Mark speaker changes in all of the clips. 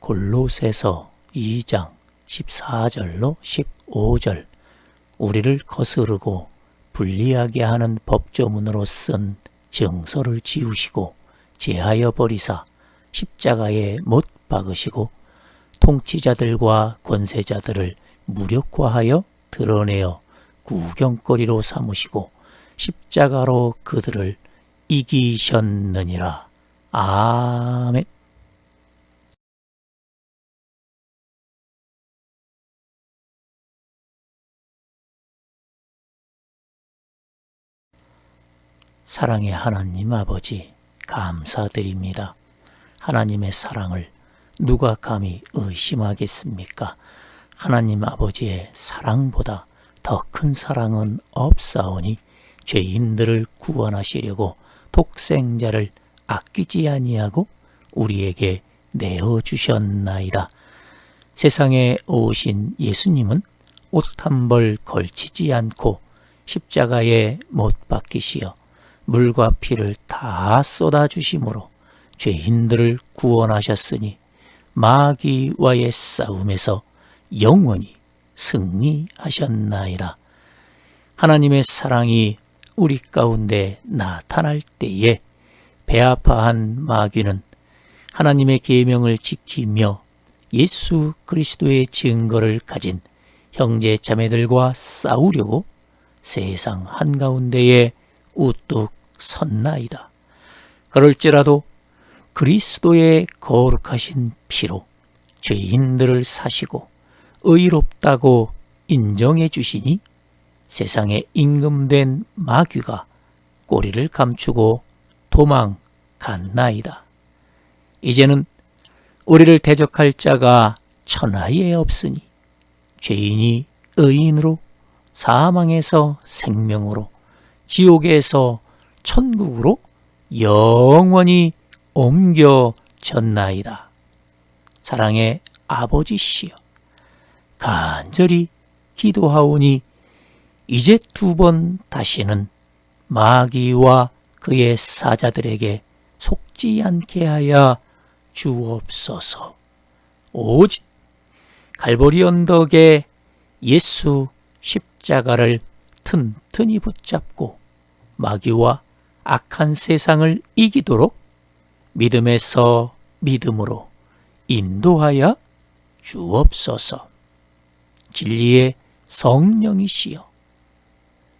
Speaker 1: 골로새서 2장 14절로 15절 우리를 거스르고 불리하게 하는 법조문으로 쓴 정서를 지우시고 제하여 버리사 십자가에 못 박으시고 통치자들과 권세자들을 무력화하여 드러내어 구경거리로 삼으시고 십자가로 그들을 이기셨느니라. 아멘. 사랑의 하나님 아버지, 감사드립니다. 하나님의 사랑을 누가 감히 의심하겠습니까? 하나님 아버지의 사랑보다 더 큰 사랑은 없사오니 죄인들을 구원하시려고 독생자를 아끼지 아니하고 우리에게 내어 주셨나이다. 세상에 오신 예수님은 옷 한 벌 걸치지 않고 십자가에 못 박히시어 물과 피를 다 쏟아 주심으로 죄인들을 구원하셨으니 마귀와의 싸움에서 영원히 승리하셨나이다. 하나님의 사랑이 우리 가운데 나타날 때에 배아파한 마귀는 하나님의 계명을 지키며 예수 그리스도의 증거를 가진 형제 자매들과 싸우려고 세상 한가운데에 우뚝 섰나이다. 그럴지라도 그리스도의 거룩하신 피로 죄인들을 사시고 의롭다고 인정해 주시니 세상에 임금된 마귀가 꼬리를 감추고 도망갔나이다. 이제는 우리를 대적할 자가 천하에 없으니 죄인이 의인으로 사망에서 생명으로 지옥에서 천국으로 영원히 옮겨졌나이다. 사랑의 아버지시여, 간절히 기도하오니 이제 두 번 다시는 마귀와 그의 사자들에게 속지 않게 하여 주옵소서. 오직 갈보리 언덕에 예수 십자가를 튼튼히 붙잡고 마귀와 악한 세상을 이기도록 믿음에서 믿음으로 인도하여 주옵소서. 진리의 성령이시여.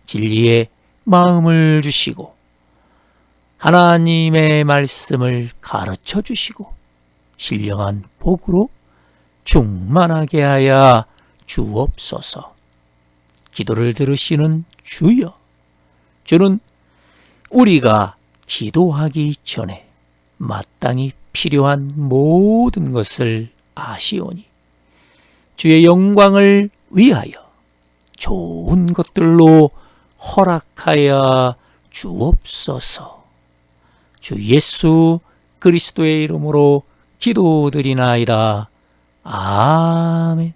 Speaker 1: 진리의 마음을 주시고 하나님의 말씀을 가르쳐 주시고 신령한 복으로 충만하게 하여 주옵소서. 기도를 들으시는 주여. 주는 우리가 기도하기 전에 마땅히 필요한 모든 것을 아시오니 주의 영광을 위하여 좋은 것들로 허락하여 주옵소서. 주 예수 그리스도의 이름으로 기도드리나이다. 아멘.